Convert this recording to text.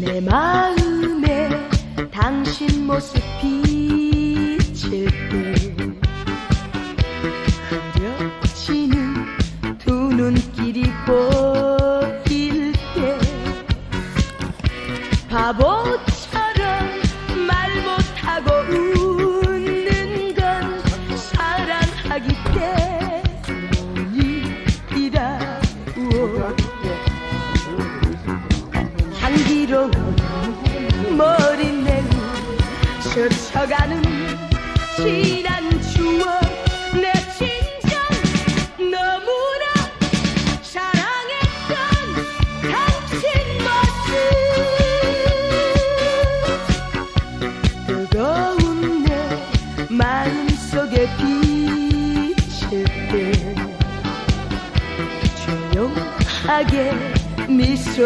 내 마음에 당신 모습 비칠 때 흐려지는 두 눈길이 보일 때 바보처럼 말 못하고 웃는 건 사랑하기 때문이라고 스쳐가는 지난 추억. 내 진정 너무나 사랑했던 당신 모습. 뜨거운 내 마음속에 비칠 때 조용하게 미소